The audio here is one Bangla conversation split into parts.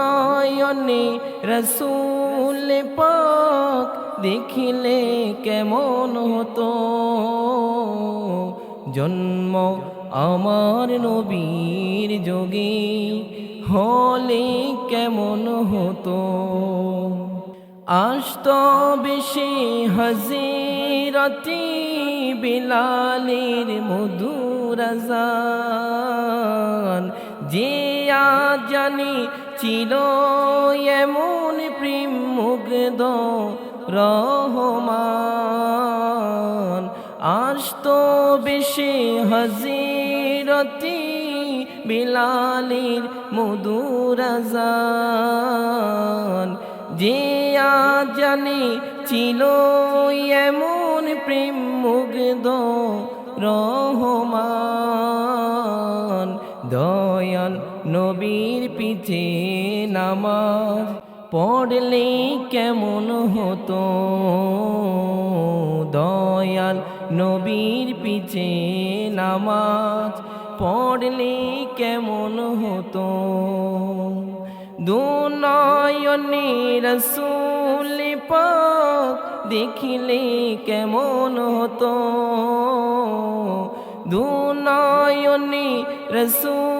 দুনয়নে রসুল পাক দেখিলে কেমন হতো? জন্ম আমার নবীর যোগে হলে কেমন হতো? আষ্ট বেশি হজিরতি বিলালের মধুরাজান যে আজ জানি ছিল এমন প্রেম মুগ্ধ রহমান আষ্ট বেশি হজিরতি বিলালের মধুরাজান যে জানি ছিল এমন প্রেম মুগ্ধ রহমান দয়াল নবীর পিছে নামাজ পড়লে কেমন হতো? দয়াল নবীর পিছে নামাজ পড়লে কেমন হতো? দুনয়নে রসুল পাক দেখিলে কেমন হতো? দুনয়নে রসুল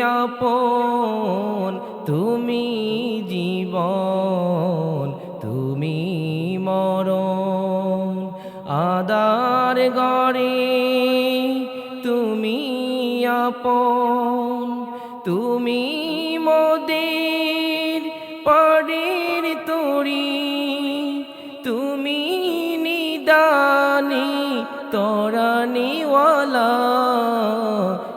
আপন, তুমি জীবন, তুমি মরণ। আদার গড়ে তুমি আপন, তুমি মোদের পরের তরি। তুমি নিদানি তরানিওয়ালা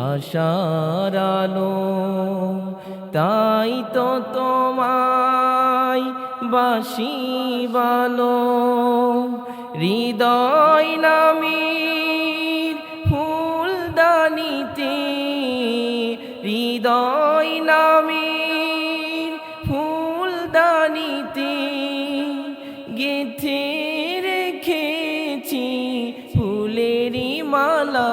আশার আলো, তাই তো তোমায় বাসি বালো। হৃদয় নামীর ফুলদানিতে, হৃদয় নামীর ফুলদানিতে গেথে রেখেছি ফুলেরই মালা।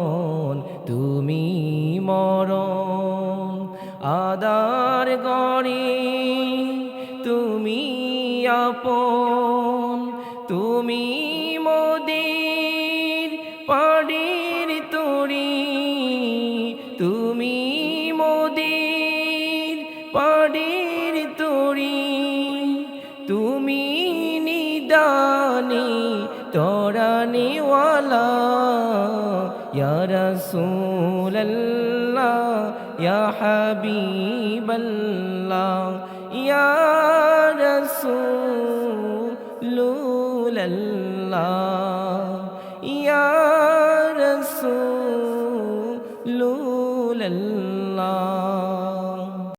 গরে তুমি আপন তুমি মোদের পাড়ির তরি তুমি মোদের পাড়ির তরি তুমি নিদানি তরানিওয়ালা يا حبيب الله يا رسول الله يا رسول الله.